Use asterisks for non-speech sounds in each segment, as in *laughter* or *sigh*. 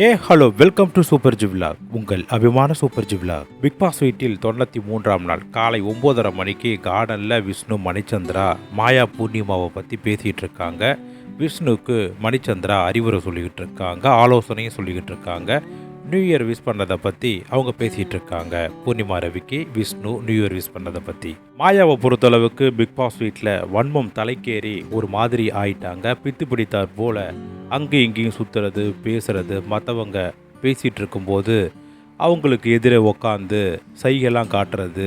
A hello welcome to super ஜிவ்லா. உங்கள் அபிமான சூப்பர் ஜிவ்லா. பிக் பாஸ் வீட்டில் தொண்ணூற்றி மூன்றாம் நாள் காலை ஒம்போதரை மணிக்கு கார்டனில் விஷ்ணு மணிச்சந்திரா மாயா பூர்ணிமாவை பற்றி பேசிகிட்டு இருக்காங்க. விஷ்ணுக்கு மணிச்சந்திரா அறிவுரை சொல்லிக்கிட்டு இருக்காங்க ஆலோசனையும் சொல்லிக்கிட்டு இருக்காங்க. நியூ இயர் விஷ் பண்ணதை பற்றி அவங்க பேசிகிட்டு இருக்காங்க பூர்ணிமா ரவிக்கு விஷ்ணு நியூ இயர் விஷ் பண்ணதை பற்றி மாயாவை பொறுத்தளவுக்கு பிக் பாஸ் வீட்டில் வன்மம் தலைக்கேறி ஒரு மாதிரி ஆயிட்டாங்க. பித்து பிடித்தார் போல அங்கேயும் இங்கேயும் சுற்றுறது பேசுறது மற்றவங்க பேசிகிட்டு இருக்கும்போது அவங்களுக்கு எதிரே உக்காந்து சைகெல்லாம் காட்டுறது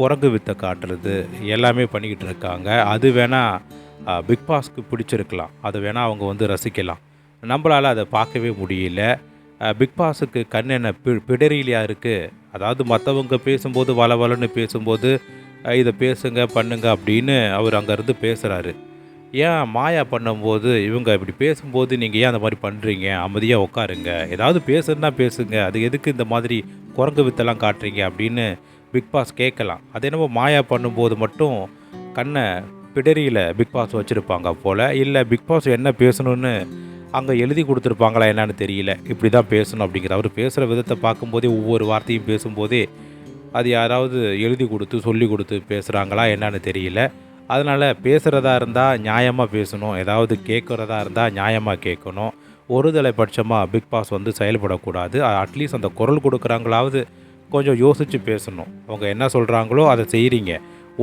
குரங்கு வித்தை காட்டுறது எல்லாமே பண்ணிக்கிட்டு இருக்காங்க அது வேணால் பிக் பாஸ்க்கு பிடிச்சிருக்கலாம். அதை வேணால் அவங்க வந்து ரசிக்கலாம். நம்மளால் அதை பார்க்கவே முடியல. பிக் பாஸுக்கு கண் என்ன பி பிடரிலையா இருக்குது அதாவது மற்றவங்க பேசும்போது வள வளன்னு பேசும்போது இதை பேசுங்க பண்ணுங்க அப்படின்னு அவர் அங்கேருந்து பேசுகிறாரு ஏன் மாயா பண்ணும்போது இவங்க இப்படி பேசும்போது நீங்கள் ஏன் அந்த மாதிரி பண்ணுறீங்க அமைதியாக உட்காருங்க. ஏதாவது பேசுன்னா பேசுங்க. அது எதுக்கு இந்த மாதிரி குரங்கு வித்தெல்லாம் காட்டுறீங்க அப்படின்னு பிக் பாஸ் கேட்கலாம். அது என்னமோ மாயா பண்ணும்போது மட்டும் கண்ணை பிடரியில் பிக் பாஸ் வச்சுருப்பாங்க போல். இல்லை பிக் பாஸ் என்ன பேசணும்னு அங்கே எழுதி கொடுத்துருப்பாங்களா என்னன்னு தெரியல. இப்படி தான் பேசணும் அப்படிங்கிற அவர் பேசுகிற விதத்தை பார்க்கும்போதே ஒவ்வொரு வார்த்தையும் பேசும்போதே அது யாராவது எழுதி கொடுத்து சொல்லி கொடுத்து பேசுகிறாங்களா என்னன்னு தெரியல. அதனால் பேசுகிறதா இருந்தால் நியாயமாக பேசணும். ஏதாவது கேட்குறதா இருந்தால் நியாயமாக கேட்கணும். ஒரு பட்சமாக பிக் பாஸ் வந்து செயல்படக்கூடாது. அட்லீஸ்ட் அந்த குரல் கொடுக்குறாங்களாவது கொஞ்சம் யோசித்து பேசணும். அவங்க என்ன சொல்கிறாங்களோ அதை செய்கிறீங்க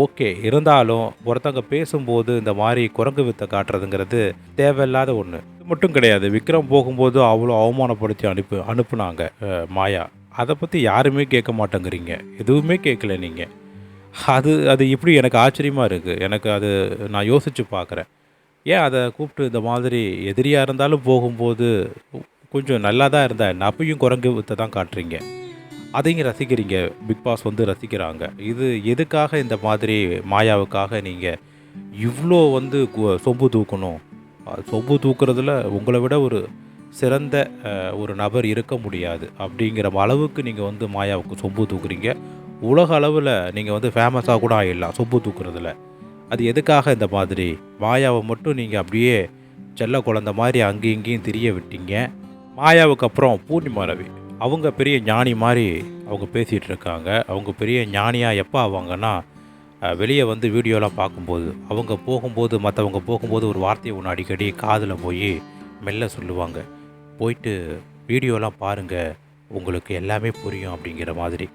ஓகே இருந்தாலும் ஒருத்தவங்க பேசும்போது இந்த மாதிரி குரங்கு வித்தை காட்டுறதுங்கிறது தேவையில்லாத ஒன்று இது மட்டும் கிடையாது விக்ரம் போகும்போது அவ்வளோ அவமானப்படுத்தி அனுப்பு அனுப்புனாங்க மாயா. அதை பற்றி யாருமே கேட்க மாட்டேங்கிறீங்க. எதுவுமே கேட்கல நீங்கள் அது அது இப்படி எனக்கு ஆச்சரியமாக இருக்குது எனக்கு அது நான் யோசித்து பார்க்குறேன் ஏன் அதை கூப்பிட்டு இந்த மாதிரி எதிரியாக இருந்தாலும் போகும்போது கொஞ்சம் நல்லா தான் இருந்தா என்ன? அப்பயும் குரங்கு வித்தை தான் காட்டுறீங்க. அதையும் ரசிக்கிறீங்க. பிக் பாஸ் வந்து ரசிக்கிறாங்க. இது எதுக்காக இந்த மாதிரி மாயாவுக்காக நீங்கள் இவ்வளோ வந்து கு- சொம்பு தூக்கணும்? சொம்பு தூக்குறதுல உங்களை விட ஒரு சிறந்த ஒரு நபர் இருக்க முடியாது. அப்படிங்கிற அளவுக்கு நீங்கள் வந்து மாயாவுக்கு சொம்பு தூக்குறீங்க. உலக அளவில் நீங்கள் வந்து ஃபேமஸாக கூட ஆயிடலாம் சொம்பு தூக்குறதுல. அது எதுக்காக இந்த மாதிரி? மாயாவை மட்டும் நீங்கள் அப்படியே செல்ல குழந்த மாதிரி அங்கேயும் இங்கேயும் திரிய விட்டீங்க. மாயாவுக்கு அப்புறம் பூர்ணிமா ரவி. அவங்க பெரிய ஞானி மாதிரி அவங்க பேசிகிட்டு இருக்காங்க அவங்க பெரிய ஞானியாக எப்போ ஆவாங்கன்னா வெளியே வந்து வீடியோலாம் பார்க்கும்போது அவங்க போகும்போது மற்றவங்க போகும்போது ஒரு வார்த்தையை ஒன்று அடிக்கடி காதில் போய் மெல்ல சொல்லுவாங்க. போயிட்டு வீடியோலாம் பாருங்கள் உங்களுக்கு எல்லாமே புரியும் அப்படிங்கிற மாதிரி.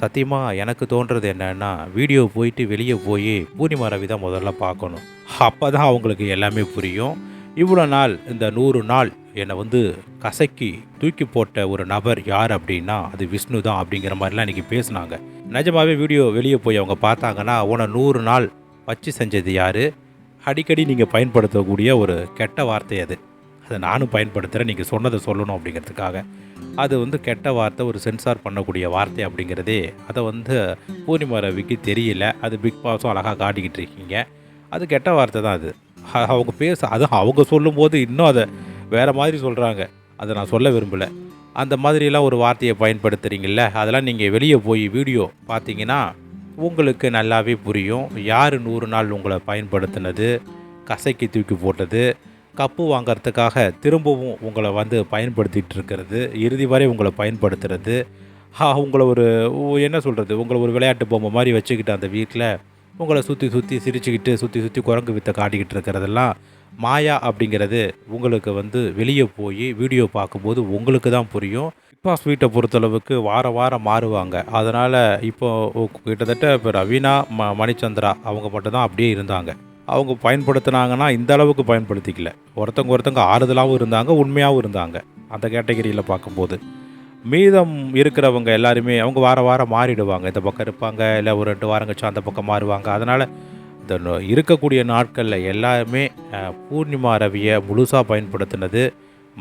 சத்தியமாக எனக்கு தோன்றது என்னென்னா வீடியோ போயிட்டு வெளியே போய் பூர்ணிமா ரவி தான் முதல்ல பார்க்கணும். அப்போ தான் அவங்களுக்கு எல்லாமே புரியும். இவ்வளோ நாள் இந்த நூறு நாள் என்னை வந்து கசக்கி தூக்கி போட்ட ஒரு நபர் யார் அப்படின்னா அது விஷ்ணு தான் அப்படிங்கிற மாதிரிலாம் இன்றைக்கி பேசுனாங்க. நிஜமாகவே வீடியோ வெளியே போய் அவங்க பார்த்தாங்கன்னா உன நூறு நாள் வச்சு செஞ்சது யார்? அடிக்கடி நீங்கள் பயன்படுத்தக்கூடிய ஒரு கெட்ட வார்த்தை அது. அதை நானும் பயன்படுத்துகிறேன் நீங்கள் சொன்னதை சொல்லணும் அப்படிங்கிறதுக்காக. அது வந்து கெட்ட வார்த்தை ஒரு சென்சார் பண்ணக்கூடிய வார்த்தை அப்படிங்கிறதே. அதை வந்து பூர்ணிமா ரவிக்கு தெரியல. அது பிக் பாஸும் அழகாக காட்டிக்கிட்டு இருக்கீங்க. அது கெட்ட வார்த்தை தான் அது. அவங்க பேச அதுவும் அவங்க சொல்லும்போது இன்னும் அதை வேறு மாதிரி சொல்கிறாங்க அதை நான் சொல்ல விரும்பலை. அந்த மாதிரிலாம் ஒரு வார்த்தையை பயன்படுத்துகிறீங்கள அதெல்லாம் நீங்கள் வெளியே போய் வீடியோ பார்த்தீங்கன்னா உங்களுக்கு நல்லாவே புரியும். யார் நூறு நாள் உங்களை பயன்படுத்தினது? கசைக்கு தூக்கி போட்டது? கப்பு வாங்கிறதுக்காக திரும்பவும் உங்களை வந்து பயன்படுத்திகிட்டு இருக்கிறது? இறுதி வரை உங்களை பயன்படுத்துறது? உங்களை ஒரு என்ன சொல்கிறது உங்களை ஒரு விளையாட்டு பொம்மை மாதிரி வச்சுக்கிட்டு அந்த வீட்டில் உங்களை சுற்றி சுற்றி சிரிச்சுக்கிட்டு சுற்றி சுற்றி குரங்கு வித்தை காட்டிக்கிட்டு இருக்கிறதெல்லாம் மாயா அப்படிங்கிறது உங்களுக்கு வந்து வெளியே போய் வீடியோ பார்க்கும்போது உங்களுக்கு தான் புரியும். பிக் பாஸ் வீட்டை பொறுத்தளவுக்கு வார வாரம் மாறுவாங்க. அதனால் இப்போ கிட்டத்தட்ட இப்போ ரவீனா ம மணிச்சந்திரா அவங்க மட்டும்தான் அப்படியே இருந்தாங்க. அவங்க பயன்படுத்துனாங்கன்னா இந்த அளவுக்கு பயன்படுத்திக்கல. ஒருத்தவங்க ஒருத்தவங்க ஆறுதலாகவும் இருந்தாங்க உண்மையாகவும் இருந்தாங்க. அந்த கேட்டகரியில் பார்க்கும்போது. மீதம் இருக்கிறவங்க எல்லாருமே அவங்க வார வாரம் மாறிடுவாங்க. இந்த பக்கம் இருப்பாங்க இல்லை ஒரு ரெண்டு வாரம் கழிச்சு அந்த பக்கம் மாறுவாங்க. அதனால் இந்த இருக்கக்கூடிய நாட்களில் எல்லாருமே பூர்ணிமா ரவியை முழுசாக பயன்படுத்தினது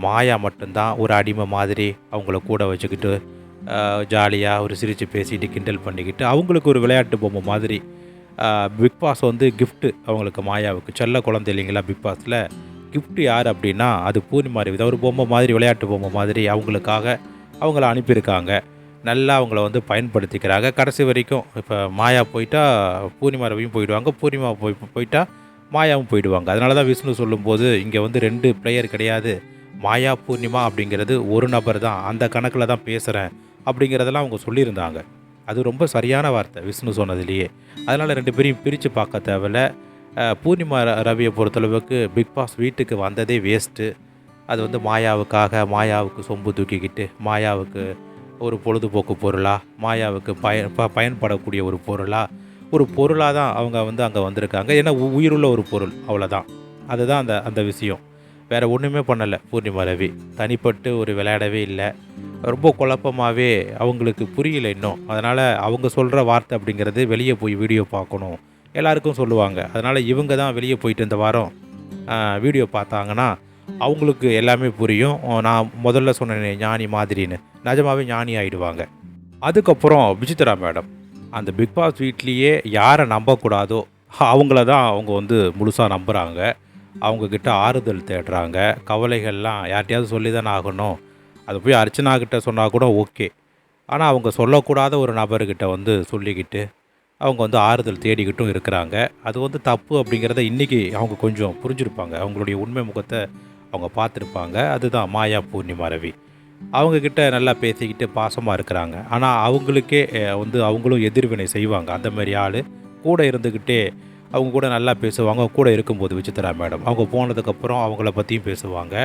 மாயா மட்டும்தான். ஒரு அடிமை மாதிரி அவங்கள கூட வச்சுக்கிட்டு ஜாலியாக ஒரு சிரித்து பேசிட்டு கிண்டல் பண்ணிக்கிட்டு அவங்களுக்கு ஒரு விளையாட்டு பொம்மை மாதிரி பிக் பாஸ் வந்து கிஃப்ட்டு அவங்களுக்கு மாயாவுக்கு. செல்ல குழந்தை இல்லைங்களா பிக் பாஸில்? கிஃப்ட்டு யார் அப்படின்னா அது பூர்ணிமா ரவி ஒரு பொம்மை மாதிரி விளையாட்டு பொம்மை மாதிரி அவங்களுக்காக அவங்கள அனுப்பியிருக்காங்க. நல்லா அவங்கள வந்து பயன்படுத்திக்கிறாங்க. கடைசி வரைக்கும் இப்போ மாயா போயிட்டா பூர்ணிமா ரவியும் போயிடுவாங்க. பூர்ணிமா போய் போயிட்டா மாயாவும் போயிடுவாங்க. அதனால தான் விஷ்ணு சொல்லும்போது இங்கே வந்து ரெண்டு பிளேயர் கிடையாது. மாயா பூர்ணிமா அப்படிங்கிறது ஒரு நபர் தான். அந்த கணக்கில் தான் பேசுகிறேன் அப்படிங்கிறதெல்லாம் அவங்க சொல்லியிருந்தாங்க. அது ரொம்ப சரியான வார்த்தை விஷ்ணு சொன்னதுலேயே. அதனால் ரெண்டு பேரையும் பிரித்து பார்க்க தேவையில்ல. பூர்ணிமா ர- ரவியை பொறுத்தளவுக்கு பிக் பாஸ் வீட்டுக்கு வந்ததே வேஸ்ட்டு அது வந்து மாயாவுக்காக மாயாவுக்கு சொம்பு தூக்கிக்கிட்டு மாயாவுக்கு ஒரு பொழுதுபோக்கு பொருளாக மாயாவுக்கு பய ப பயன்படக்கூடிய ஒரு பொருளாக ஒரு பொருளாக தான் அவங்க வந்து அங்கே வந்திருக்காங்க. ஏன்னா உ- உயிருள்ள ஒரு பொருள். அவ்வளோதான் அதுதான் அந்த அந்த விஷயம். வேறு ஒன்றுமே பண்ணலை பூர்ணிமா ரவி. தனிப்பட்டு ஒரு விளையாடவே இல்லை. ரொம்ப குழப்பமாகவே அவங்களுக்கு புரியல இன்னும். அதனால் அவங்க சொல்கிற வார்த்தை அப்படிங்கிறது வெளியே போய் வீடியோ பார்க்கணும். எல்லாருக்கும் சொல்லுவாங்க. அதனால் இவங்க தான் வெளியே போயிட்டு இந்த வாரம் வீடியோ பார்த்தாங்கன்னா அவங்களுக்கு எல்லாமே புரியும். நான் முதல்ல சொன்னேனே ஞானி மாதிரின்னு. நிஜமாகவே ஞானி ஆகிடுவாங்க அதுக்கப்புறம் விசித்ரா மேடம். அந்த பிக் பாஸ் வீட்லேயே யாரை நம்பக்கூடாதோ அவங்கள தான் அவங்க வந்து முழுசாக நம்புகிறாங்க அவங்கக்கிட்ட ஆறுதல் தேடுறாங்க. கவலைகள்லாம் யார்கிட்டயாவது சொல்லி தானே ஆகணும். அது போய் அர்ச்சனா கிட்ட சொன்னால் கூட ஓகே. ஆனால் அவங்க சொல்லக்கூடாத ஒரு நபர்கிட்ட வந்து சொல்லிக்கிட்டு அவங்க வந்து ஆறுதல் தேடிக்கிட்டும் இருக்கிறாங்க. அது வந்து தப்பு அப்படிங்கிறத இன்றைக்கி அவங்க கொஞ்சம் புரிஞ்சிருப்பாங்க. அவங்களுடைய உண்மை முகத்தை அவங்க பார்த்துருப்பாங்க. அதுதான் மாயா பூர்ணிமா ரவி அவங்கக்கிட்ட நல்லா பேசிக்கிட்டு பாசமாக இருக்கிறாங்க. ஆனால் அவங்களுக்கே வந்து அவங்களும் எதிர்வினை செய்வாங்க. அந்த மாதிரி ஆள் கூட இருந்துக்கிட்டே அவங்க கூட நல்லா பேசுவாங்க. கூட இருக்கும்போது விசித்ரா மேடம். அவங்க போனதுக்கப்புறம் அவங்கள பற்றியும் பேசுவாங்க.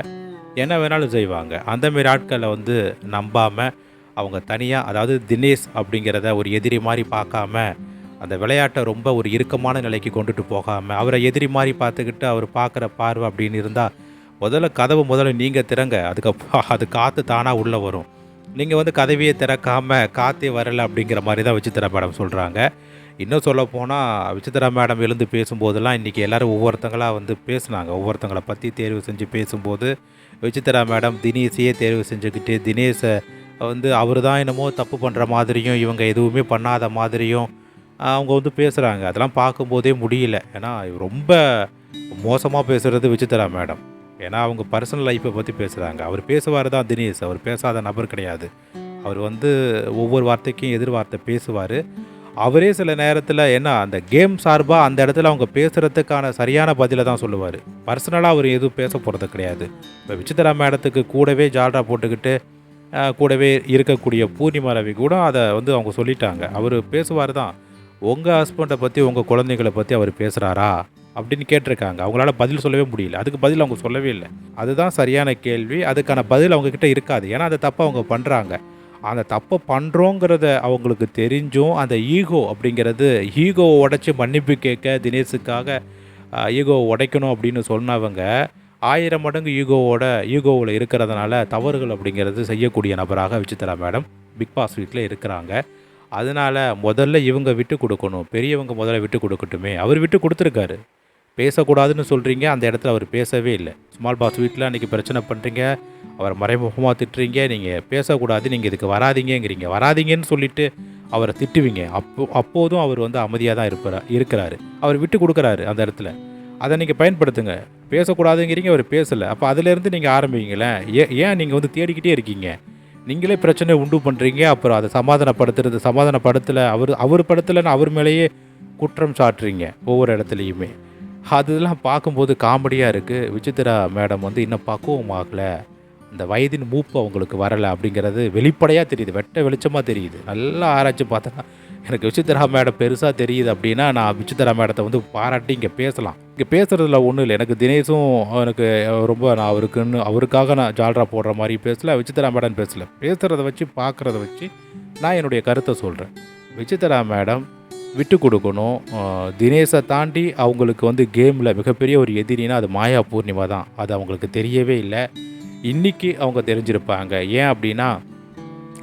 என்ன வேணாலும் செய்வாங்க. அந்தமாரி ஆட்களை வந்து நம்பாமல் அவங்க தனியாக அதாவது தினேஷ் அப்படிங்கிறத ஒரு எதிரி மாதிரி பார்க்காம அந்த விளையாட்டை ரொம்ப ஒரு இறுக்கமான நிலைக்கு கொண்டுட்டு போகாமல் அவரை எதிரி மாதிரி பார்த்துக்கிட்டு அவர் பார்க்குற பார்வை அப்படின்னு இருந்தால் முதல்ல கதவு முதல்ல நீங்கள் திறங்க. அதுக்கப்புறம் *laughs* அது காற்று தானாக உள்ளே வரும். நீங்கள் வந்து கதவையே திறக்காமல் காற்றே வரலை அப்படிங்கிற மாதிரி தான் விசித்திரா மேடம் சொல்கிறாங்க இன்னும் சொல்ல போனால் விசித்திரா மேடம் எழுந்து பேசும்போதெல்லாம் இன்றைக்கி எல்லோரும் ஒவ்வொருத்தங்களாக வந்து பேசுனாங்க. ஒவ்வொருத்தங்களை பற்றி தேர்வு செஞ்சு பேசும்போது விசித்திரா மேடம் தினேஷையே தேர்வு செஞ்சுக்கிட்டு தினேஷை வந்து அவர் தான் என்னமோ தப்பு பண்ணுற மாதிரியும் இவங்க எதுவுமே பண்ணாத மாதிரியும் அவங்க வந்து பேசுகிறாங்க அதெல்லாம் பார்க்கும்போதே முடியல. ஏன்னா ரொம்ப மோசமாக பேசுகிறது விசித்திரா மேடம். ஏன்னா அவங்க பர்சனல் லைஃப்பை பற்றி பேசுகிறாங்க அவர் பேசுவார் தான் தினேஷ். அவர் பேசாத நபர் கிடையாது. அவர் வந்து ஒவ்வொரு வார்த்தைக்கும் எதிர்வார்த்தை பேசுவார். அவரே சில நேரத்தில் என்ன அந்த கேம் சார்பாக அந்த இடத்துல அவங்க பேசுகிறதுக்கான சரியான பதிலை தான் சொல்லுவார். பர்சனலாக அவர் எதுவும் பேச போகிறது கிடையாது. இப்போ விசித்திரா மேடத்துக்கு கூடவே ஜால்ரா போட்டுக்கிட்டு கூடவே இருக்கக்கூடிய பூர்ணிமா ரவி கூட அதை வந்து அவங்க சொல்லிட்டாங்க. அவர் பேசுவார் தான். உங்கள் ஹஸ்பண்டை பற்றி உங்கள் குழந்தைகளை பற்றி அவர் பேசுகிறாரா அப்படின்னு கேட்டிருக்காங்க. அவங்களால பதில் சொல்லவே முடியல. அதுக்கு பதில் அவங்க சொல்லவே இல்லை. அதுதான் சரியான கேள்வி. அதுக்கான பதில் அவங்கக்கிட்ட இருக்காது. ஏன்னா அந்த தப்பை அவங்க பண்ணுறாங்க அந்த தப்பை பண்ணுறோங்கிறத அவங்களுக்கு தெரிஞ்சும் அந்த ஈகோ அப்படிங்கிறது ஈகோவை உடைச்சி மன்னிப்பு கேட்க தினேஷுக்காக ஈகோவை உடைக்கணும் அப்படின்னு சொன்னவங்க ஆயிரம் மடங்கு ஈகோவோட ஈகோவில் இருக்கிறதுனால தவறுகள் அப்படிங்கிறது செய்யக்கூடிய நபராக விசித்திரா மேடம் பிக் பாஸ் வீட்டில் இருக்கிறாங்க. அதனால் முதல்ல இவங்க விட்டு கொடுக்கணும். பெரியவங்க முதல்ல விட்டு கொடுக்கட்டுமே. அவர் விட்டு கொடுத்துருக்காரு. பேசக்கூடாதுன்னு சொல்கிறீங்க அந்த இடத்துல அவர் பேசவே இல்லை. ஸ்மால் பாஸ் வீட்டில் அன்றைக்கி பிரச்சனை பண்ணுறீங்க அவர் மறைமுகமாக திட்டுறீங்க நீங்கள் பேசக்கூடாது நீங்கள் இதுக்கு வராதீங்கங்கிறீங்க. வராதீங்கன்னு சொல்லிட்டு அவரை திட்டுவீங்க. அப்போ அப்போதும் அவர் வந்து அமைதியாக தான் இருப்பார் இருக்கிறாரு. அவர் விட்டு கொடுக்குறாரு அந்த இடத்துல. அதை நீங்கள் பயன்படுத்துங்க. பேசக்கூடாதுங்கிறீங்க அவர் பேசலை. அப்போ அதுலேருந்து நீங்கள் ஆரம்பிங்களேன். ஏன் ஏன் நீங்கள் வந்து தேடிக்கிட்டே இருக்கீங்க? நீங்களே பிரச்சனை உண்டு பண்ணுறீங்க அப்புறம் அதை சமாதானப்படுத்துறது சமாதானப்படுத்தலை அவர் அவர் படுத்தலைன்னு அவர் மேலேயே குற்றம் சாட்டுறீங்க ஒவ்வொரு இடத்துலையுமே. அதெல்லாம் பார்க்கும்போது காமெடியாக இருக்குது விசித்திரா மேடம் வந்து இன்னும் பக்குவம் ஆகலை. இந்த வயதின் மூப்பு அவங்களுக்கு வரலை அப்படிங்கிறது வெளிப்படையாக தெரியுது. வெட்ட வெளிச்சமாக தெரியுது. நல்லா ஆராய்ச்சி பார்த்தா எனக்கு விசித்திரா மேடம் பெருசாக தெரியுது அப்படின்னா நான் விசித்திரா மேடத்தை வந்து பாராட்டி இங்கே பேசலாம். இங்கே பேசுகிறதுல ஒன்றும் இல்லை. எனக்கு தினேஷும் எனக்கு ரொம்ப நான் அவருக்குன்னு அவருக்காக நான் ஜால்ரா போடுற மாதிரி பேசலை. விசித்திரா மேடம் பேசலை. பேசுகிறத வச்சு பார்க்குறத வச்சு நான் என்னுடைய கருத்தை சொல்கிறேன் விசித்திரா மேடம் விட்டு கொடுக்கணும் தினேஷை தாண்டி அவங்களுக்கு வந்து கேமில் மிகப்பெரிய ஒரு எதிரினா அது மாயா பூர்ணிமா தான். அது அவங்களுக்கு தெரியவே இல்லை. இன்றைக்கி அவங்க தெரிஞ்சிருப்பாங்க. ஏன் அப்படின்னா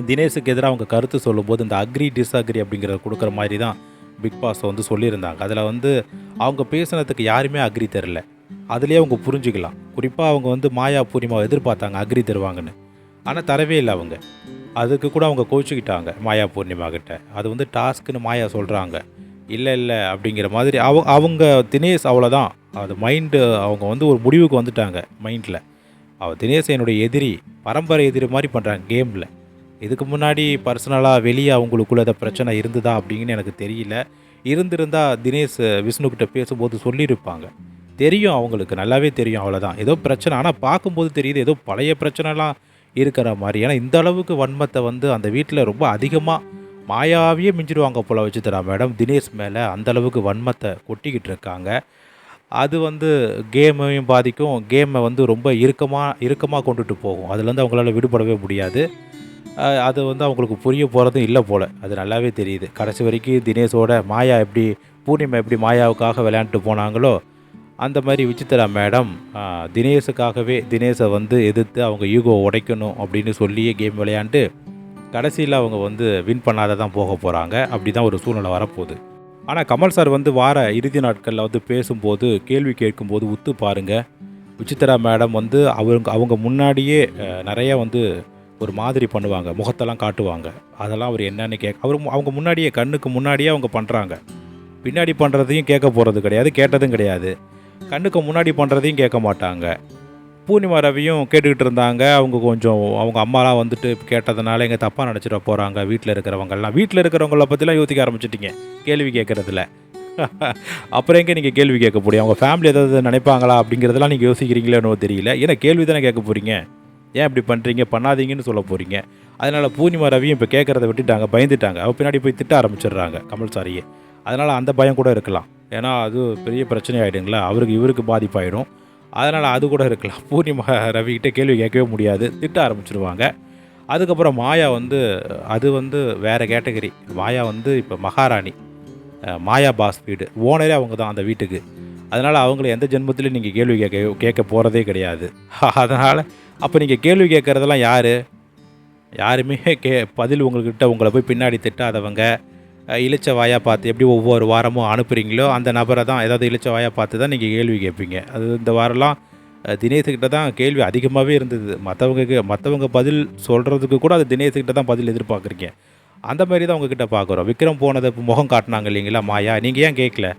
தினேஷுக்கு எதிராக அவங்க கருத்து சொல்லும்போது இந்த அக்ரி டிஸ்அக்ரி அப்படிங்கிறத கொடுக்குற மாதிரி தான் பிக் பாஸை வந்து சொல்லியிருந்தாங்க. அதில் வந்து அவங்க பேசுனதுக்கு யாருமே அக்ரி தெரில அதுலேயே அவங்க புரிஞ்சுக்கலாம். குறிப்பாக அவங்க வந்து மாயா பூர்ணிமாவை எதிர்பார்த்தாங்க அக்ரி தருவாங்கன்னு. ஆனால் தரவே இல்லை அவங்க. அதுக்கு கூட அவங்க கோச்சிக்கிட்டாங்க மாயா பூர்ணிமா கிட்ட அது வந்து டாஸ்க்குன்னு மாயா சொல்கிறாங்க இல்லை இல்லை அப்படிங்கிற மாதிரி அவ அவங்க தினேஷ் அவ்வளோதான் அது மைண்டு அவங்க வந்து ஒரு முடிவுக்கு வந்துட்டாங்க மைண்டில் அவள் தினேஷ் என்னுடைய எதிரி பரம்பரை எதிரி மாதிரி பண்ணுறாங்க கேமில் இதுக்கு முன்னாடி பர்சனலாக வெளியே அவங்களுக்குள்ள ஏதாவது பிரச்சனை இருந்ததா அப்படின்னு எனக்கு தெரியல. இருந்திருந்தால் தினேஷ் விஷ்ணுக்கிட்ட பேசும்போது சொல்லியிருப்பாங்க. தெரியும் அவங்களுக்கு நல்லாவே தெரியும் அவ்வளோதான் ஏதோ பிரச்சனை ஆனால் பார்க்கும்போது தெரியுது ஏதோ பழைய பிரச்சனைலாம் இருக்கிற மாதிரி. ஏன்னா இந்த அளவுக்கு வன்மத்தை வந்து அந்த வீட்டில் ரொம்ப அதிகமாக மாயாவியே மிஞ்சிடுவாங்க போல வச்சு மேடம். தினேஷ் மேலே அந்தளவுக்கு வன்மத்தை கொட்டிக்கிட்டு இருக்காங்க. அது வந்து கேமையும் பாதிக்கும். கேமை வந்து ரொம்ப இறுக்கமாக இறுக்கமாக கொண்டுட்டு போகும். அதுலேருந்து அவங்களால விடுபடவே முடியாது. அது வந்து அவங்களுக்கு புரிய போகிறதும் இல்லை போல். அது நல்லாவே தெரியுது. கடைசி வரைக்கும் தினேஷோட மாயா எப்படி பூர்ணிமா எப்படி மாயாவுக்காக விளையாண்டுட்டு போனாங்களோ அந்த மாதிரி விசித்திரா மேடம் தினேஷுக்காகவே தினேஷை வந்து எதிர்த்து அவங்க ஈகோ உடைக்கணும் அப்படின்னு சொல்லியே கேம் விளையாண்டு கடைசியில் அவங்க வந்து வின் பண்ணாத தான் போக போகிறாங்க அப்படி தான் ஒரு சூழ்நிலை வரப்போகுது. ஆனால் கமல் சார் வந்து வார இறுதி நாட்களில் வந்து பேசும்போது கேள்வி கேட்கும்போது உத்து பாருங்கள் விசித்திரா மேடம் வந்து அவங்க அவங்க முன்னாடியே நிறையா வந்து ஒரு மாதிரி பண்ணுவாங்க. முகத்தெல்லாம் காட்டுவாங்க. அதெல்லாம் அவர் என்னன்னு கேட்க அவர் அவங்க முன்னாடியே கண்ணுக்கு முன்னாடியே அவங்க பண்ணுறாங்க பின்னாடி பண்ணுறதையும் கேட்க போகிறது கிடையாது கேட்டதும் கிடையாது. கண்ணுக்கு முன்னாடி பண்ணுறதையும் கேட்க மாட்டாங்க. பூர்ணிமா ரவியும் கேட்டுக்கிட்டு இருந்தாங்க. அவங்க கொஞ்சம் அவங்க அம்மாலாம் வந்துட்டு கேட்டதுனால எங்கள் தப்பாக நினச்சிட போகிறாங்க வீட்டில் இருக்கிறவங்கள்லாம். வீட்டில் இருக்கிறவங்கள பற்றிலாம் யோசிக்க ஆரம்பிச்சிட்டிங்க. கேள்வி கேட்குறதுல. *laughs* அப்புறம் எங்கே நீங்கள் கேள்வி கேட்க முடியும் அவங்க ஃபேமிலி ஏதாவது நினைப்பாங்களா அப்படிங்கிறதெல்லாம் நீங்கள் யோசிக்கிறீங்களோ தெரியல. ஏன்னா கேள்வி தானே கேட்க போகிறீங்க ஏன் இப்படி பண்ணுறீங்க பண்ணாதீங்கன்னு சொல்ல போகிறீங்க அதனால் பூர்ணிமா ரவியும் இப்போ கேட்குறத விட்டுட்டாங்க பயந்துட்டாங்க. அவள் பின்னாடி போய் திட்ட ஆரம்பிச்சிடுறாங்க கமல் சாரியே. அதனால் அந்த பயம் கூட இருக்கலாம். ஏன்னா அது பெரிய பிரச்சனை ஆகிடுங்களா அவருக்கு இவருக்கு பாதிப்பாயிடும். அதனால் அது கூட இருக்கலாம். பூர்ணிமா ரவிக்கிட்ட கேள்வி கேட்கவே முடியாது. திட்ட ஆரம்பிச்சிருவாங்க. அதுக்கப்புறம் மாயா வந்து அது வந்து வேறு கேட்டகரி. மாயா வந்து இப்போ மகாராணி. மாயா பாஸ் வீடு. ஓனரே அவங்க தான் அந்த வீட்டுக்கு. அதனால் அவங்கள எந்த ஜென்மத்திலையும் நீங்கள் கேள்வி கேட்க கேட்க போகிறதே கிடையாது. *laughs* அதனால் அப்போ நீங்கள் கேள்வி கேட்குறதெல்லாம் யார்? யாருமே கே பதில் உங்கள்கிட்ட உங்களை போய் பின்னாடி திட்டாதவங்க. இளிச்ச வாயா பார்த்து எப்படி ஒவ்வொரு வாரமும் அனுப்புகிறீங்களோ அந்த நபரை தான் ஏதாவது இளிச்ச வாயாக பார்த்து தான் நீங்கள் கேள்வி கேட்பீங்க. அது இந்த வாரம்லாம் தினேஷ்கிட்ட தான் கேள்வி அதிகமாகவே இருந்தது. மற்றவங்க மற்றவங்க பதில் சொல்கிறதுக்கு கூட அது தினேஷ்கிட்ட தான் பதில் எதிர்பார்க்குறீங்க. அந்த மாதிரி தான் உங்ககிட்ட பார்க்குறோம். விக்ரம் போனதை முகம் காட்டினாங்க இல்லைங்களா மாயா? நீங்கள் ஏன் கேட்கல?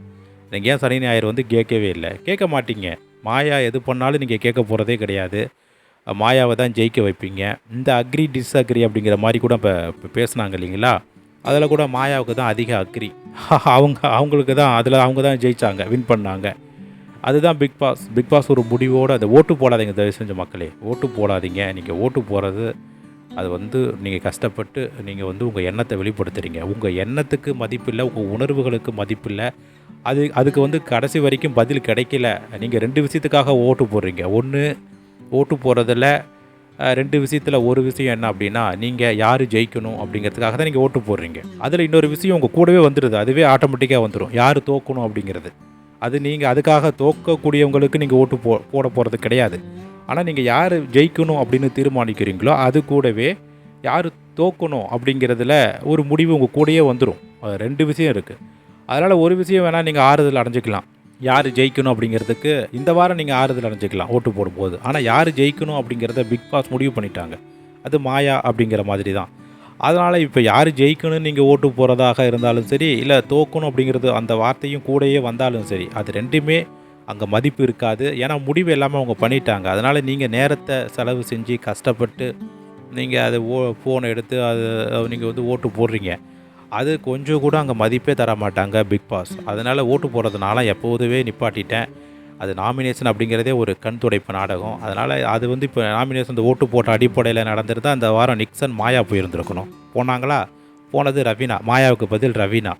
நீங்கள் ஏன் சனி ஞாயிறு வந்து கேட்கவே இல்லை? கேட்க மாட்டீங்க. மாயா எது பண்ணாலும் நீங்கள் கேட்க போகிறதே கிடையாது. மாயாவை தான் ஜெயிக்க வைப்பீங்க. இந்த அக்ரி டிஸ்அக்ரி அப்படிங்கிற மாதிரி கூட இப்போ பேசுனாங்க இல்லைங்களா? அதில் கூட மாயாவுக்கு தான் அதிக அக்ரி. *laughs* அவங்க அவங்களுக்கு தான் அதில் அவங்க தான் ஜெயித்தாங்க வின் பண்ணாங்க. அதுதான் பிக் பாஸ் பிக் பாஸ் ஒரு முடிவோடு அதை ஓட்டு போடாதீங்க தயவு செஞ்ச மக்களே. ஓட்டு போடாதீங்க. நீங்கள் ஓட்டு போகிறது அது வந்து நீங்கள் கஷ்டப்பட்டு நீங்கள் வந்து உங்கள் எண்ணத்தை வெளிப்படுத்துறீங்க. உங்கள் எண்ணத்துக்கு மதிப்பில்லை உங்கள் உணர்வுகளுக்கு மதிப்பில்லை. அது அதுக்கு வந்து கடைசி வரைக்கும் பதில் கிடைக்கல. நீங்கள் ரெண்டு விஷயத்துக்காக ஓட்டு போடுறீங்க. ஒன்று ஓட்டு போகிறதில் ரெண்டு விஷயத்தில் ஒரு விஷயம் என்ன அப்படின்னா நீங்கள் யார் ஜெயிக்கணும் அப்படிங்கிறதுக்காக தான் நீங்கள் ஓட்டு போடுறீங்க. அதில் இன்னொரு விஷயம் உங்கள் கூடவே வந்துடுது அதுவே ஆட்டோமேட்டிக்காக வந்துடும் யார் தோக்கணும் அப்படிங்கிறது. அது நீங்கள் அதுக்காக தோக்கக்கூடியவங்களுக்கு நீங்கள் ஓட்டு போ போட போகிறது கிடையாது. ஆனால் நீங்கள் யார் ஜெயிக்கணும் அப்படின்னு தீர்மானிக்கிறீங்களோ அது கூடவே யார் தோக்கணும் அப்படிங்கிறதுல ஒரு முடிவு உங்கள் கூடயே வந்துடும் ரெண்டு விஷயம் இருக்குது அதனால் ஒரு விஷயம் வேணால் நீங்கள் ஆறுதல் அடைஞ்சிக்கலாம். யார் ஜெயிக்கணும் அப்படிங்கிறதுக்கு இந்த வாரம் நீங்கள் ஆறுதல் அடைஞ்சிக்கலாம் ஓட்டு போடும்போது. ஆனால் யார் ஜெயிக்கணும் அப்படிங்கிறத பிக் பாஸ் முடிவு பண்ணிட்டாங்க. அது மாயா அப்படிங்கிற மாதிரி தான். அதனால் இப்போ யார் ஜெயிக்கணும்னு நீங்கள் ஓட்டு போகிறதாக இருந்தாலும் சரி இல்லை தோக்கணும் அப்படிங்கிறது அந்த வார்த்தையும் கூடயே வந்தாலும் சரி அது ரெண்டுமே அங்கே மதிப்பு இருக்காது. ஏன்னா முடிவு எல்லாமே அவங்க பண்ணிட்டாங்க. அதனால் நீங்கள் நேரத்தை செலவு செஞ்சு கஷ்டப்பட்டு நீங்கள் அதை ஓ ஃபோனை எடுத்து அது நீங்கள் வந்து ஓட்டு போடுறீங்க. அது கொஞ்சம் கூட அங்கே மதிப்பே தர மாட்டாங்க பிக் பாஸ் அதனால் ஓட்டு போடுறதுனால எப்போதுவே நிப்பாட்டிட்டேன். அது நாமினேஷன் அப்படிங்கிறதே ஒரு கண் துடைப்பு நாடகம். அதனால் அது வந்து இப்போ நாமினேஷன் இந்த ஓட்டு போட்ட அடிப்படையில் நடந்திருந்தால் அந்த வாரம் நிக்சன் மாயா போயிருந்துருக்கணும். போனாங்களா? போனது ரவீனா. மாயாவுக்கு பதில் ரவீனா.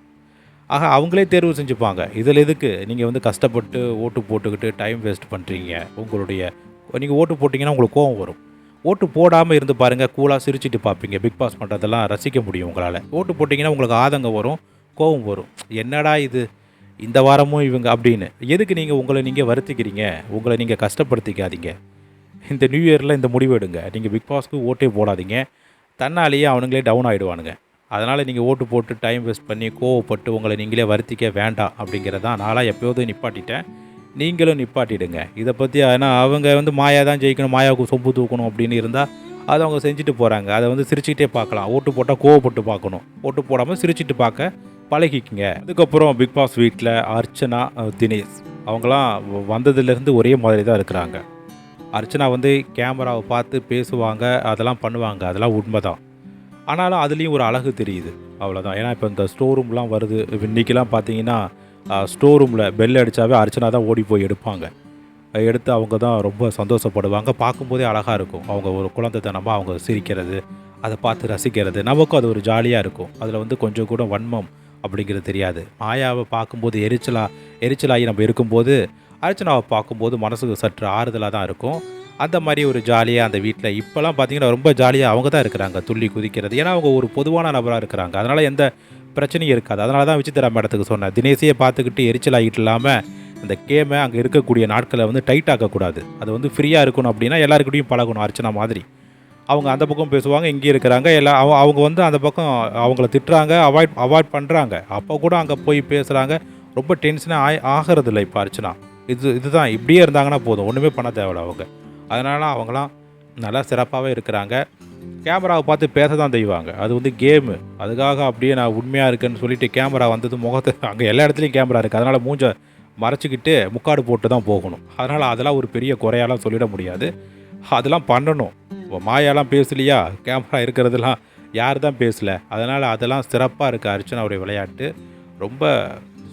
ஆக அவங்களே தேர்வு செஞ்சுப்பாங்க. இதில் எதுக்கு? நீங்கள் வந்து கஷ்டப்பட்டு ஓட்டு போட்டுக்கிட்டு டைம் வேஸ்ட் பண்ணுறீங்க உங்களுடைய நீங்கள் ஓட்டு போட்டிங்கன்னா உங்களுக்கு கோவம் வரும். ஓட்டு போடாமல் இருந்து பாருங்கள் கூலாக சிரிச்சிட்டு பார்ப்பீங்க. பிக் பாஸ் பண்ணுறதெல்லாம் ரசிக்க முடியும் உங்களால். ஓட்டு போட்டிங்கன்னா உங்களுக்கு ஆதங்கம் வரும் கோவம் வரும். என்னடா இது? இந்த வாரமும் இவங்க அப்படின்னு. எதுக்கு நீங்கள் உங்களை நீங்கள் வருத்திக்கிறீங்க? உங்களை நீங்கள் கஷ்டப்படுத்திக்காதீங்க. இந்த நியூ இயரில் இந்த முடிவு எடுங்க. நீங்கள் பிக் பாஸ்க்கு ஓட்டே போடாதீங்க. தன்னாலேயே அவனுங்களே டவுன் ஆகிடுவானுங்க அதனால் நீங்கள் ஓட்டு போட்டு டைம் வேஸ்ட் பண்ணி கோவப்பட்டு உங்களை நீங்களே வருத்திக்க வேண்டாம் அப்படிங்கிறதான் நாளாக எப்போதும் நிப்பாட்டிட்டேன். நீங்களும் நிப்பாட்டிடுங்க. இதை பற்றி ஏன்னா அவங்க வந்து மாயா தான் ஜெயிக்கணும் மாயாவுக்கு சொம்பு தூக்கணும் அப்படின்னு இருந்தால் அதை அவங்க செஞ்சுட்டு போகிறாங்க அதை வந்து சிரிச்சுக்கிட்டே பார்க்கலாம். ஓட்டு போட்டால் கோவப்பட்டு பார்க்கணும். ஓட்டு போடாமல் சிரிச்சுட்டு பார்க்க பழகிக்குங்க. அதுக்கப்புறம் பிக் பாஸ் வீட்டில் அர்ச்சனா தினேஷ். அவங்களாம் வ- வந்ததுலேருந்து ஒரே மாதிரி தான் இருக்கிறாங்க. அர்ச்சனா வந்து கேமராவை பார்த்து பேசுவாங்க அதெல்லாம் பண்ணுவாங்க. அதெல்லாம் உண்மை தான் ஆனாலும் அதுலேயும் ஒரு அழகு தெரியுது. அவ்வளோதான் ஏன்னா இப்போ இந்த ஸ்டோர் ரூம்லாம் வருது. இன்றைக்கெலாம் பார்த்தீங்கன்னா ஸ்டோர் ரூமில் பெல் அடித்தாவே அர்ச்சனா தான் ஓடி போய் எடுப்பாங்க. எடுத்து அவங்க தான் ரொம்ப சந்தோஷப்படுவாங்க. பார்க்கும்போதே அழகாக இருக்கும். அவங்க ஒரு குழந்தைத்தனமாக அவங்க சிரிக்கிறது அதை பார்த்து ரசிக்கிறது. நமக்கும் அது ஒரு ஜாலியாக இருக்கும். அதில் வந்து கொஞ்சம் கூட வன்மம் அப்படிங்கிறது தெரியாது. மாயாவை பார்க்கும்போது எரிச்சலா எரிச்சலாகி நம்ம இருக்கும்போது அர்ச்சனாவை பார்க்கும்போது மனசுக்கு சற்று ஆறுதலாக தான் இருக்கும். அந்த மாதிரி ஒரு ஜாலியாக அந்த வீட்டில் இப்போலாம் பார்த்தீங்கன்னா ரொம்ப ஜாலியாக அவங்க தான் இருக்கிறாங்க. துள்ளி குதிக்கிறது. ஏன்னா அவங்க ஒரு பொதுவான நபராக இருக்கிறாங்க. அதனால் எந்த பிரச்சனையும் இருக்காது. அதனால தான் விசித்திரா மேடத்துக்கு சொன்னேன். தினேஷையே பார்த்துக்கிட்டு எரிச்சல் ஆகிட்டு இல்லாமல் அந்த கேமை அங்கே இருக்கக்கூடிய நாட்களை வந்து டைட் ஆக்கக்கூடாது. அது வந்து ஃப்ரீயாக இருக்கணும் அப்படின்னா எல்லாருக்கிட்டையும் பழகணும் அர்ச்சனா மாதிரி. அவங்க அந்த பக்கம் பேசுவாங்க இங்கே இருக்கிறாங்க. எல்லா அவங்க அவங்க வந்து அந்த பக்கம் அவங்கள திட்டுறாங்க அவாய்ட் அவாய்ட் பண்ணுறாங்க அப்போ கூட அங்கே போய் பேசுகிறாங்க ரொம்ப டென்ஷனாக ஆய் ஆகிறது இல்லை இப்போ அர்ச்சனா. இது இதுதான். இப்படியே இருந்தாங்கன்னா போதும். ஒன்றுமே பண்ண தேவையில்ல அவங்க. அதனால் அவங்களாம் நல்லா சிறப்பாகவே இருக்கிறாங்க. கேமராவை பார்த்து பேச தான் செய்வாங்க. அது வந்து கேமு. அதுக்காக அப்படியே நான் உண்மையாக இருக்கேன்னு சொல்லிட்டு கேமரா வந்தது முகத்தை அங்கே எல்லா இடத்துலையும் கேமரா இருக்குது அதனால் மூஞ்ச மறைச்சிக்கிட்டு முக்காடு போட்டு தான் போகணும். அதனால் அதெல்லாம் ஒரு பெரிய குறையாலாம் சொல்லிட முடியாது. அதெல்லாம் பண்ணணும். இப்போ மாயாலாம் பேசலையா? கேமரா இருக்கிறதெல்லாம் யார் தான் பேசல? அதனால் அதெல்லாம் சிறப்பாக இருக்குது அர்ச்சனாவுடைய விளையாட்டு. ரொம்ப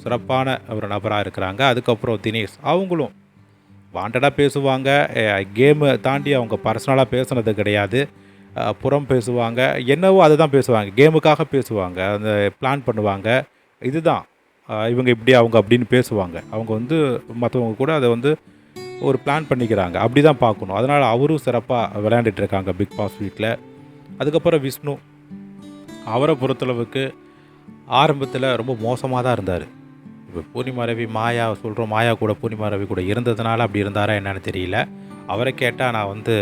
சிறப்பான ஒரு நபராக இருக்கிறாங்க. அதுக்கப்புறம் தினேஷ். அவங்களும் வாண்டடாக பேசுவாங்க. கேமு தாண்டி அவங்க பர்சனலாக பேசுனது கிடையாது. புறம் பேசுவாங்க. என்னவோ அதை தான் பேசுவாங்க. கேமுக்காக பேசுவாங்க. அந்த பிளான் பண்ணுவாங்க. இதுதான். இவங்க இப்படி அவங்க அப்படின்னு பேசுவாங்க. அவங்க வந்து மற்றவங்க கூட அதை வந்து ஒரு பிளான் பண்ணிக்கிறாங்க. அப்படி தான் பார்க்கணும். அதனால் அவரும் சிறப்பாக விளையாண்டுட்டு இருக்காங்க பிக் பாஸ் வீட்டில் அதுக்கப்புறம் விஷ்ணு. அவரை பொறுத்தளவுக்கு ஆரம்பத்தில் ரொம்ப மோசமாக தான் இருந்தார். இப்போ பூர்ணிமா ரவி மாயா சொல்கிறோம் மாயா கூட பூர்ணிமா ரவி கூட இருந்ததுனால அப்படி இருந்தாரா என்னன்னு தெரியல. அவரை கேட்டால் நான் வந்து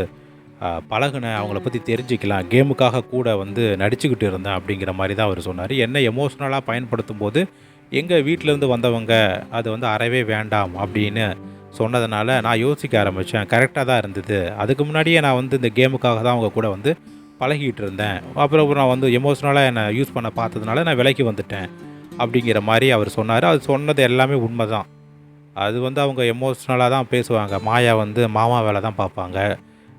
பழகுனேன் அவங்கள பற்றி தெரிஞ்சுக்கலாம். கேமுக்காக கூட வந்து நடிச்சுக்கிட்டு இருந்தேன் அப்படிங்கிற மாதிரி தான் அவர் சொன்னார். என்ன எமோஷ்னலாக பயன்படுத்தும் போது எங்கள் வீட்டிலேருந்து வந்தவங்க அது வந்து அறவே வேண்டாம் அப்படின்னு சொன்னதுனால நான் யோசிக்க ஆரம்பித்தேன் கரெக்டாக தான் இருந்தது. அதுக்கு முன்னாடியே நான் வந்து இந்த கேமுக்காக தான் அவங்க கூட வந்து பழகிட்டு இருந்தேன். அப்புறம் அப்புறம் நான் வந்து எமோஷ்னலாக என்னை யூஸ் பண்ண பார்த்ததுனால நான் விலைக்கு வந்துட்டேன் அப்படிங்கிற மாதிரி அவர் சொன்னார். அது சொன்னது எல்லாமே உண்மை தான் அது வந்து அவங்க எமோஷ்னலாக தான் பேசுவாங்க. மாயா வந்து மாமா வேலை தான் பார்ப்பாங்க.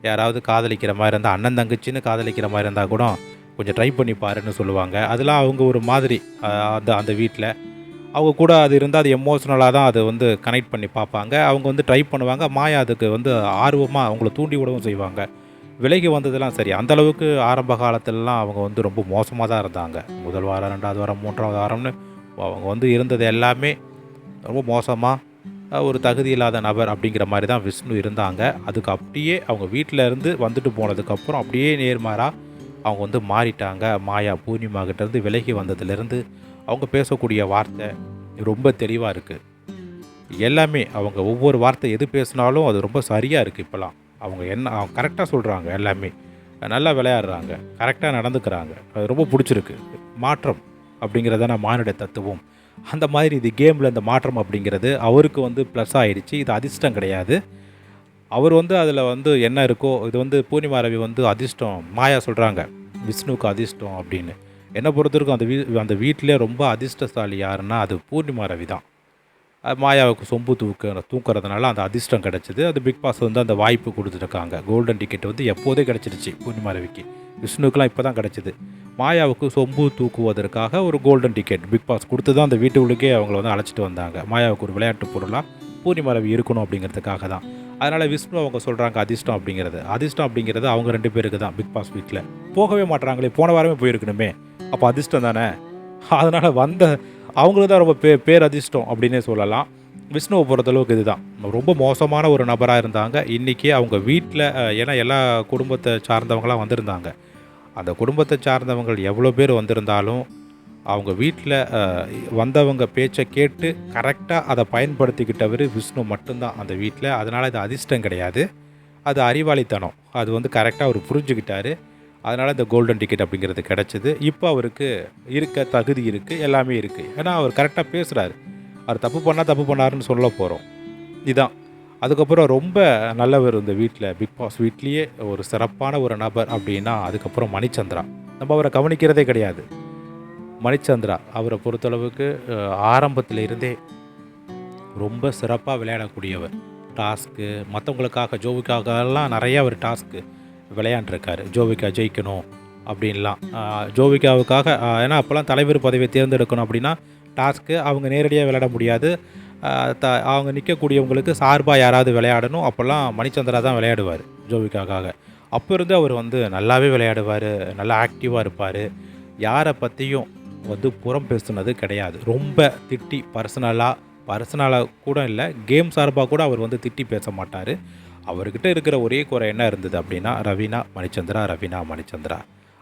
யாராவது காதலிக்கிற மாதிரி இருந்தால் அண்ணன் தங்கச்சின்னு காதலிக்கிற மாதிரி இருந்தால் கூட கொஞ்சம் ட்ரை பண்ணி பாருன்னு சொல்லுவாங்க. அதெல்லாம் அவங்க ஒரு மாதிரி அந்த அந்த வீட்டில் அவங்க கூட அது இருந்தால் அது எமோஷ்னலாக தான் அது வந்து கனெக்ட் பண்ணி பார்ப்பாங்க. அவங்க வந்து ட்ரை பண்ணுவாங்க. மாயா அதுக்கு வந்து ஆர்வமாக அவங்கள தூண்டி விடவும் செய்வாங்க. விலகி வந்ததெல்லாம் சரி. அந்தளவுக்கு ஆரம்ப காலத்துலலாம் அவங்க வந்து ரொம்ப மோசமாக தான் இருந்தாங்க. முதல் வாரம் ரெண்டாவது வாரம் மூன்றாவது வாரம்னு அவங்க வந்து இருந்தது எல்லாமே ரொம்ப மோசமாக ஒரு தகுதி இல்லாத நபர் அப்படிங்கிற மாதிரி தான் விஷ்ணு இருந்தாங்க. அதுக்கு அப்படியே அவங்க வீட்டில் இருந்து வந்துட்டு போனதுக்கப்புறம் அப்படியே நேர்மாறாக அவங்க வந்து மாறிட்டாங்க. மாயா பூர்ணிமா கிட்டேருந்து விலகி வந்ததுலேருந்து அவங்க பேசக்கூடிய வார்த்தை ரொம்ப தெளிவாக இருக்குது எல்லாமே அவங்க ஒவ்வொரு வார்த்தை எது பேசினாலும் அது ரொம்ப சரியாக இருக்குது இப்போலாம் அவங்க என்ன அவங்க கரெக்டாக சொல்கிறாங்க எல்லாமே. நல்லா விளையாடுறாங்க கரெக்டாக நடந்துக்கிறாங்க. அது ரொம்ப பிடிச்சிருக்கு. மாற்றம் அப்படிங்கிறதான மானுட தத்துவம். அந்த மாதிரி இது கேமில் இந்த மாற்றம் அப்படிங்கிறது அவருக்கு வந்து ப்ளஸ் ஆகிடுச்சு இது அதிர்ஷ்டம் கிடையாது. அவர் வந்து அதில் வந்து என்ன இருக்கோ இது வந்து பூர்ணிமா ரவி வந்து அதிர்ஷ்டம் மாயா சொல்கிறாங்க விஷ்ணுவுக்கு அதிர்ஷ்டம் அப்படின்னு. என்னை பொறுத்தவரைக்கும் அந்த வீ அந்த வீட்டிலே ரொம்ப அதிர்ஷ்டசாலி யாருன்னா அது பூர்ணிமா ரவி தான். அது மாயாவுக்கு சொம்பு தூக்க தூக்குறதுனால அந்த அதிர்ஷ்டம் கிடச்சிது. அது பிக் பாஸ் வந்து அந்த வாய்ப்பு கொடுத்துருக்காங்க. கோல்டன் டிக்கெட் வந்து எப்போதே கிடச்சிருச்சு பூர்ணிமா ரவிக்கு விஷ்ணுக்கெலாம் இப்போ தான் கிடச்சிது. மாயாவுக்கு சொம்பு தூக்குவதற்காக ஒரு கோல்டன் டிக்கெட் பிக் பாஸ் கொடுத்து தான் அந்த வீட்டுக்குள்ளேயே அவங்கள வந்து அழைச்சிட்டு வந்தாங்க. மாயாவுக்கு ஒரு விளையாட்டு பொருளாக பூர்ணிமரவி இருக்கணும் அப்படிங்கிறதுக்காக தான். அதனால் விஷ்ணு அவங்க சொல்கிறாங்க அதிர்ஷ்டம் அப்படிங்கிறது. அதிர்ஷ்டம் அப்படிங்கிறது அவங்க ரெண்டு பேருக்கு தான் பிக் பாஸ் வீட்டில் போகவே மாட்றாங்களே போன வாரமே போயிருக்கணுமே. அப்போ அதிர்ஷ்டம் தானே? அதனால் வந்த அவங்களுக்கு தான் ரொம்ப பே பேர் அதிர்ஷ்டம் அப்படின்னே சொல்லலாம். விஷ்ணுவை பொறுத்தளவுக்கு இதுதான். ரொம்ப மோசமான ஒரு நபராக இருந்தாங்க. இன்றைக்கி அவங்க வீட்டில் ஏன்னா எல்லா குடும்பத்தை சார்ந்தவங்களாம் வந்திருந்தாங்க. அந்த குடும்பத்தை சார்ந்தவங்கள் எவ்வளோ பேர் வந்திருந்தாலும் அவங்க வீட்டில் வந்தவங்க பேச்சை கேட்டு கரெக்டாக அதை பயன்படுத்திக்கிட்டவர் விஷ்ணு மட்டும்தான் அந்த வீட்டில். அதனால் இது அதிர்ஷ்டம் கிடையாது. அது அறிவாளித்தனம். அது வந்து கரெக்டாக அவர் புரிஞ்சுக்கிட்டாரு. அதனால் இந்த கோல்டன் டிக்கெட் அப்படிங்கிறது கிடச்சிது. இப்போ அவருக்கு இருக்க தகுதி இருக்குது எல்லாமே இருக்குது ஏன்னா அவர் கரெக்டாக பேசுகிறாரு அவர் தப்பு பண்ணால் தப்பு பண்ணாருன்னு சொல்ல போகிறோம் இதுதான் அதுக்கப்புறம் ரொம்ப நல்லவர் இந்த வீட்டில் பிக் பாஸ் வீட்லேயே ஒரு சிறப்பான ஒரு நபர் அப்படின்னா அதுக்கப்புறம் மணிச்சந்திரா. நம்ம அவரை கவனிக்கிறதே கிடையாது. மணிச்சந்திரா அவரை பொறுத்தளவுக்கு ஆரம்பத்திலிருந்தே ஆரம்பத்தில் இருந்தே ரொம்ப சிறப்பாக விளையாடக்கூடியவர். டாஸ்க்கு மற்றவங்களுக்காக ஜோவிக்காகலாம் நிறையா அவர் டாஸ்க்கு விளையாண்டுருக்காரு. ஜோவிக்கா ஜெயிக்கணும் அப்படின்லாம். ஜோவிக்காவுக்காக ஜோவிகாவுக்காக ஏன்னா அப்போல்லாம் தலைவர் பதவியை தேர்ந்தெடுக்கணும் அப்படின்னா டாஸ்க்கு அவங்க நேரடியாக விளையாட முடியாது. த அவங்க நிற்கக்கூடியவங்களுக்கு சார்பாக யாராவது விளையாடணும் அப்போல்லாம் மணிச்சந்திரா தான் விளையாடுவார் ஜோவிக்காக்காக. அப்போ இருந்து அவர் வந்து நல்லாவே விளையாடுவார் நல்லா ஆக்டிவாக இருப்பார். யாரை பற்றியும் வந்து புறம் பேசுனது கிடையாது. ரொம்ப திட்டி பர்சனலாக பர்சனலாக கூட இல்லை கேம் சார்பாக கூட அவர் வந்து திட்டி பேச மாட்டார். அவர்கிட்ட இருக்கிற ஒரே குறை என்ன இருந்தது அப்படின்னா ரவீனா மணிச்சந்திரா ரவீனா மணிச்சந்திரா.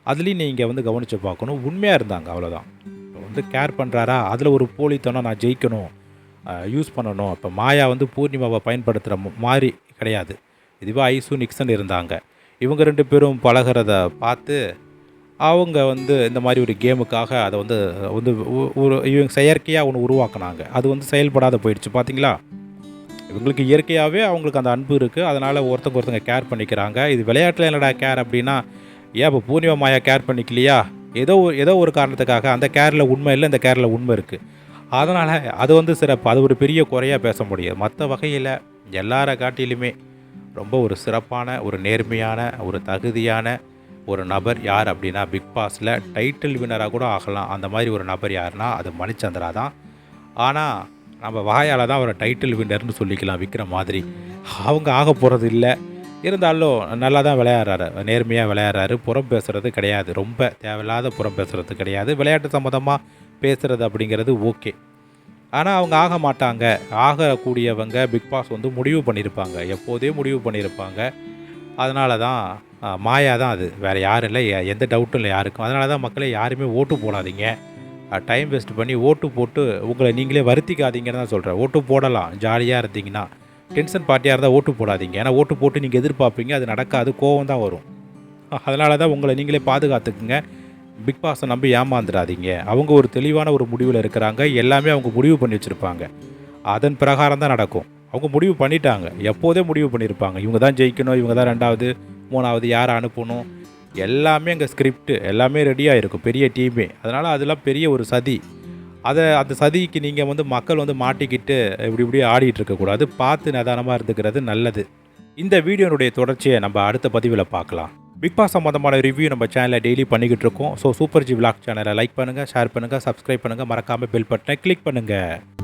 அதுலேயும் நீங்கள் வந்து கவனித்து பார்க்கணும். உண்மையாக இருந்தாங்க அவ்வளோதான் வந்து கேர் பண்ணுறாரா அதில் ஒரு போலித்தனம் நான் ஜெயிக்கணும். யூஸ் பண்ணணும். இப்போ மாயா வந்து பூர்ணிமாவை பயன்படுத்துகிற மாதிரி கிடையாது. இதுவே ஐசு நிக்சன் இருந்தாங்க. இவங்க ரெண்டு பேரும் பழகிறத பார்த்து அவங்க வந்து இந்த மாதிரி ஒரு கேமுக்காக அதை வந்து வந்து ஒரு இவங்க செயற்கையாக ஒன்று உருவாக்குனாங்க. அது வந்து செயல்படாத போயிடுச்சு. பார்த்தீங்களா இவங்களுக்கு இயற்கையாகவே அவங்களுக்கு அந்த அன்பு இருக்குது அதனால் ஒருத்தங்க ஒருத்தங்க கேர் பண்ணிக்கிறாங்க. இது விளையாட்டில் என்னடா கேர் அப்படின்னா ஏன் இப்போ பூர்ணிமா மாயா கேர் பண்ணிக்கலையா? ஏதோ ஒரு- ஏதோ ஒரு காரணத்துக்காக அந்த கேரில் உண்மை இல்லை இந்த கேரில் உண்மை இருக்குது அதனால் அது வந்து சிறப்பு. அது ஒரு பெரிய குறையாக பேச முடியாது. மற்ற வகையில் எல்லார காட்டிலுமே ரொம்ப ஒரு சிறப்பான ஒரு நேர்மையான ஒரு தகுதியான ஒரு நபர் யார் அப்படின்னா பிக் பாஸில் டைட்டில் வின்னராக கூட ஆகலாம். அந்த மாதிரி ஒரு நபர் யாருன்னா அது மணிச்சந்திரா தான். ஆனால் நம்ம வாயால் தான் அவரை டைட்டில் வின்னர்னு சொல்லிக்கலாம் விற்கிற மாதிரி. அவங்க ஆக போகிறது இல்லை. இருந்தாலும் நல்லா தான் விளையாடுறாரு. நேர்மையாக விளையாடுறாரு. புறம் பேசுகிறது கிடையாது. ரொம்ப தேவையில்லாத புறம் பேசுகிறது கிடையாது. விளையாட்டு சம்மந்தமாக பேசுகிறது அப்படிங்கிறது ஓகே. ஆனால் அவங்க ஆக மாட்டாங்க. ஆகக்கூடியவங்க பிக் பாஸ் வந்து முடிவு பண்ணியிருப்பாங்க எப்போதே முடிவு பண்ணியிருப்பாங்க அதனால தான் மாயா தான் அது. வேறு யாரும் இல்லை. எந்த டவுட்டும் இல்லை யாருக்கும். அதனால தான் மக்களை யாருமே ஓட்டு போடாதீங்க. டைம் வேஸ்ட் பண்ணி ஓட்டு போட்டு உங்களை நீங்களே வருத்திக்காதீங்கன்னு தான் சொல்கிறேன் ஓட்டு போடலாம். ஜாலியாக இருந்தீங்கன்னா டென்ஷன் பார்ட்டியாக இருந்தால் ஓட்டு போடாதீங்க. ஏன்னா ஓட்டு போட்டு நீங்கள் எதிர்பார்ப்பீங்க. அது நடக்காது. கோவம் தான் வரும். அதனால தான் உங்களை நீங்களே பாதுகாத்துக்குங்க. பிக் பாஸை நம்பி ஏமாந்துடாதீங்க. அவங்க ஒரு தெளிவான ஒரு முடிவில் இருக்கிறாங்க. எல்லாமே அவங்க முடிவு பண்ணி வச்சுருப்பாங்க. அதன் பிரகாரம் தான் நடக்கும். அவங்க முடிவு பண்ணிட்டாங்க. எப்போதே முடிவு பண்ணியிருப்பாங்க இவங்க தான் ஜெயிக்கணும் இவங்க தான் ரெண்டாவது மூணாவது யாரை அனுப்பணும். எல்லாமே அங்கே ஸ்கிரிப்ட் எல்லாமே ரெடியாக இருக்கும். பெரிய டீமே அதனால் அதெல்லாம் பெரிய ஒரு சதி. அதை அந்த சதிக்கு நீங்கள் வந்து மக்கள் வந்து மாட்டிக்கிட்டு இப்படி இப்படி ஆடிட்டு இருக்கக்கூடாது பார்த்து நிதானமாக இருந்துக்கிறது நல்லது. இந்த வீடியோனுடைய தொடர்ச்சியை நம்ம அடுத்த பதிவில் பார்க்கலாம். பிக் பாஸ் சம்மந்தமான ரிவ்யூ நம்ம சேனலில் டெய்லி பண்ணிக்கிட்டு இருக்கோம் ஸோ சூப்பர் ஜி விளாக் சேனலை லைக் பண்ணுங்கள் ஷேர் பண்ணுங்கள் சப்ஸ்கிரைப் பண்ணுங்கள் மறக்காமல் பெல் பட்டனை கிளிக் பண்ணுங்கள்